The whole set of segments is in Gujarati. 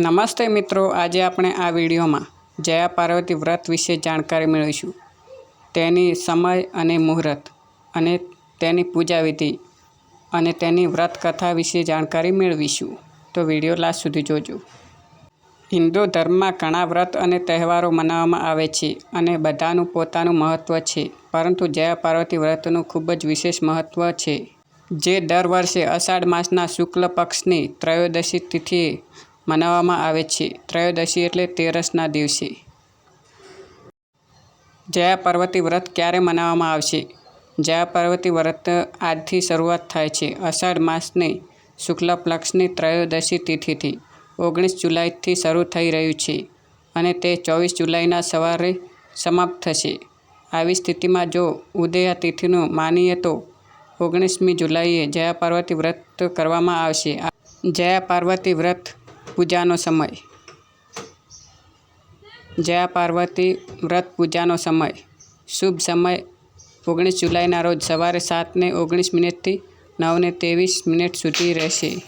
નમસ્તે મિત્રો, આજે આપણે આ વિડીયોમાં જયા પાર્વતી વ્રત વિશે જાણકારી મેળવીશું. તેની સમય અને મુહૂર્ત અને તેની પૂજા વિધિ અને તેની વ્રત કથા વિશે જાણકારી મેળવીશું. તો વીડિયો લાસ્ટ સુધી જોજો. હિન્દુ ધર્મમાં ઘણા વ્રત અને તહેવારો મનાવવામાં આવે છે અને બધાનું પોતાનું મહત્ત્વ છે, પરંતુ જયા પાર્વતી વ્રતનું ખૂબ જ વિશેષ મહત્ત્વ છે. જે દર વર્ષે અષાઢ માસના શુક્લ પક્ષની ત્રયોદશી તિથિએ મનાવવામાં આવે છે. ત્રયોદશી એટલે તેરસના દિવસે. જયા પાર્વતી વ્રત ક્યારે મનાવવામાં આવશે? જયા પાર્વતી વ્રત આજથી શરૂઆત થાય છે. અષાઢ માસની શુક્લ પક્ષની ત્રયોદશી તિથિથી ઓગણીસ જુલાઈથી શરૂ થઈ રહ્યું છે અને તે ચોવીસ જુલાઈના સવારે સમાપ્ત થશે. આવી સ્થિતિમાં જો ઉદયા તિથિનું માનીએ તો ઓગણીસમી જુલાઈએ જયા પાર્વતી વ્રત કરવામાં આવશે. જયા પાર્વતી વ્રત પૂજાનો સમય. જયા પાર્વતી વ્રત પૂજાનો સમય. શુભ સમય ઓગણીસ જુલાઈના રોજ સવારે સાતને ઓગણીસ મિનિટથી નવને ત્રેવીસ મિનિટ સુધી રહેશે.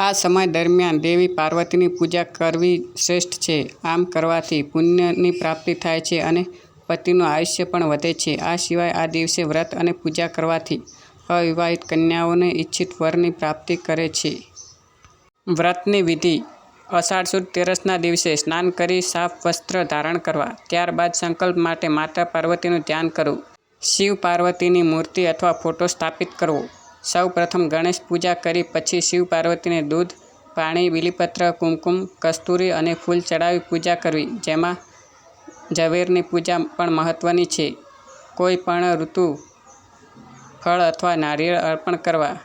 આ સમય દરમિયાન દેવી પાર્વતીની પૂજા કરવી શ્રેષ્ઠ છે. આમ કરવાથી પુણ્યની પ્રાપ્તિ થાય છે અને પતિનું આયુષ્ય પણ વધે છે. આ સિવાય આ દિવસે વ્રત અને પૂજા કરવાથી અવિવાહિત કન્યાઓને ઈચ્છિત વરની પ્રાપ્તિ કરે છે. વ્રતની વિધિ. અષાઢ સુદ તેરસના દિવસે સ્નાન કરી સાફ વસ્ત્ર ધારણ કરવા. ત્યારબાદ સંકલ્પ માટે માતા પાર્વતીનું ધ્યાન કરવું. શિવ પાર્વતીની મૂર્તિ અથવા ફોટો સ્થાપિત કરવો. સૌ પ્રથમ ગણેશ પૂજા કરી પછી શિવ પાર્વતીને દૂધ, પાણી, બીલીપત્ર, કુમકુમ, કસ્તુરી અને ફૂલ ચડાવી પૂજા કરવી. જેમાં ઝવેરની પૂજા પણ મહત્ત્વની છે. કોઈ પણ ઋતુ, ફળ અથવા નારિયેળ અર્પણ કરવા.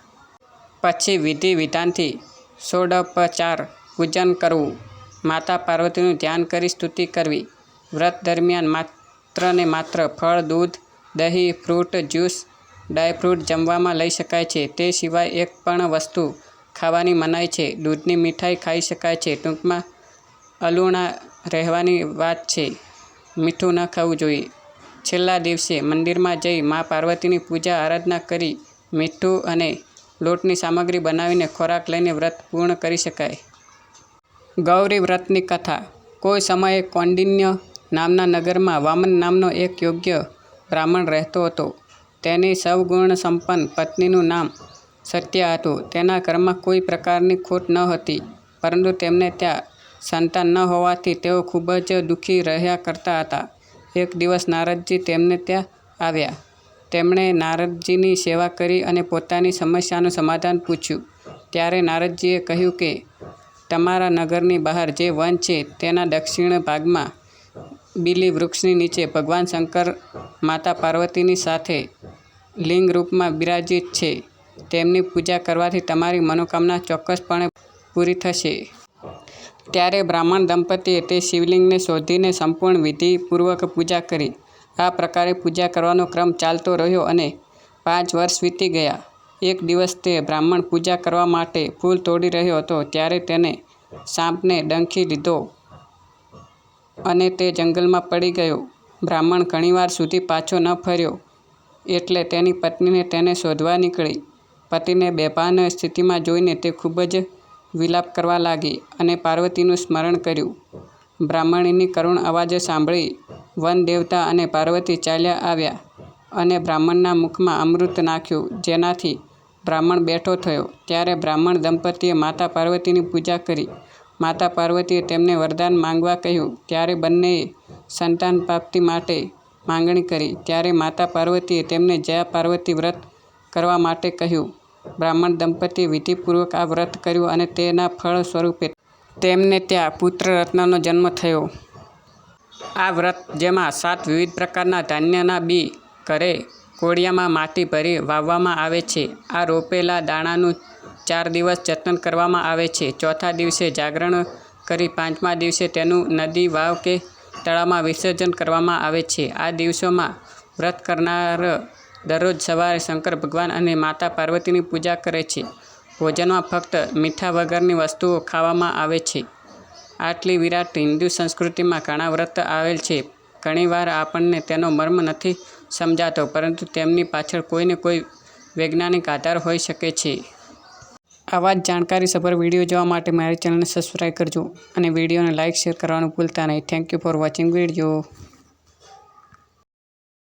પછી વિધિ વિધાનથી ષોડોપચાર પૂજન કરવું. માતા પાર્વતીનું ધ્યાન કરી સ્તુતિ કરવી. વ્રત દરમિયાન માત્ર ને માત્ર ફળ, દૂધ, દહીં, ફ્રૂટ, જ્યુસ ડ્રાયફ્રૂટ જમવામાં લઈ શકાય છે. તે સિવાય એક પણ વસ્તુ ખાવાની મનાઈ છે. દૂધની મીઠાઈ ખાઈ શકાય છે. ટૂંકમાં અલુણા રહેવાની વાત છે. મીઠું ન ખાવું જોઈએ. છેલ્લા દિવસે મંદિરમાં જઈ મા પાર્વતીની પૂજા આરાધના કરી મીઠું અને લોટની સામગ્રી બનાવીને ખોરાક લઈને વ્રત પૂર્ણ કરી શકાય. ગૌરી વ્રતની કથા. કોઈ સમયે કૌંડિન્ય નામના નગરમાં વામન નામનો એક યોગ્ય બ્રાહ્મણ રહેતો હતો. તેની સવગુણ સંપન્ન પત્નીનું નામ સત્ય હતું. તેના ઘરમાં કોઈ પ્રકારની ખોટ ન હતી, પરંતુ તેમને ત્યાં સંતાન ન હોવાથી તેઓ ખૂબ જ દુઃખી રહ્યા કરતા હતા. એક દિવસ નારદજી તેમને ત્યાં આવ્યા. તેમણે નારદજીની સેવા કરી અને પોતાની સમસ્યાનું સમાધાન પૂછ્યું. ત્યારે નારદજીએ કહ્યું કે, તમારા નગરની બહાર જે વન છે તેના દક્ષિણ ભાગમાં બીલી વૃક્ષની નીચે ભગવાન શંકર માતા પાર્વતીની સાથે લિંગ રૂપમાં બિરાજિત છે. તેમની પૂજા કરવાથી તમારી મનોકામના ચોક્કસપણે પૂરી થશે. ત્યારે બ્રાહ્મણ દંપતીએ તે શિવલિંગને શોધીને સંપૂર્ણ વિધિપૂર્વક પૂજા કરી. આ પ્રકારે પૂજા કરવાનો ક્રમ ચાલતો રહ્યો અને પાંચ વર્ષ વીતી ગયા. એક દિવસ તે બ્રાહ્મણ પૂજા કરવા માટે ફૂલ તોડી રહ્યો હતો, ત્યારે તેને સાપને ડંખી લીધો અને તે જંગલમાં પડી ગયો. બ્રાહ્મણ ઘણીવાર સુધી પાછો ન ફર્યો એટલે તેની પત્નીને તેને શોધવા નીકળી. પતિને બેભાન સ્થિતિમાં જોઈને તે ખૂબ જ વિલાપ કરવા લાગી અને પાર્વતીનું સ્મરણ કર્યું. બ્રાહ્મણીની કરુણ અવાજ સાંભળી વન દેવતા અને પાર્વતી ચાલ્યા આવ્યા અને બ્રાહ્મણના મુખમાં અમૃત નાખ્યું, જેનાથી બ્રાહ્મણ બેઠો થયો. ત્યારે બ્રાહ્મણ દંપતીએ માતા પાર્વતીની પૂજા કરી. માતા પાર્વતીએ તેમને વરદાન માંગવા કહ્યું. ત્યારે બંનેએ સંતાન પ્રાપ્તિ માટે માંગણી કરી. ત્યારે માતા પાર્વતીએ તેમને જયા પાર્વતી વ્રત કરવા માટે કહ્યું. બ્રાહ્મણ દંપતીએ વિધિપૂર્વક આ વ્રત કર્યું અને તેના ફળ સ્વરૂપે તેમને ત્યાં પુત્ર રત્નનો જન્મ થયો. આ વ્રત, જેમાં સાત વિવિધ પ્રકારના ધાન્યના બી ઘરે કોળિયામાં માટી ભરી વાવવામાં આવે છે. આ રોપેલા દાણાનું ચાર દિવસ જતન કરવામાં આવે છે. ચોથા દિવસે જાગરણ કરી પાંચમા દિવસે તેનું નદી વાવ કે તળાવમાં વિસર્જન કરવામાં આવે છે. આ દિવસોમાં વ્રત કરનાર દરરોજ સવારે શંકર ભગવાન અને માતા પાર્વતીની પૂજા કરે છે. ભોજનમાં ફક્ત મીઠા વગરની વસ્તુઓ ખાવામાં આવે છે. આટલી વિરાટ હિન્દુ સંસ્કૃતિમાં ઘણા વ્રત આવેલ છે. ઘણીવાર આપણને તેનો મર્મ નથી સમજાતો, પરંતુ તેમની પાછળ કોઈને કોઈ વૈજ્ઞાનિક આધાર હોઈ શકે છે. આવા જ જાણકારીસભર વીડિયો જોવા માટે મારી ચેનલને સબસ્ક્રાઈબ કરજો અને વિડીયોને લાઇક શેર કરવાનું ભૂલતા નહીં. Thank you for watching video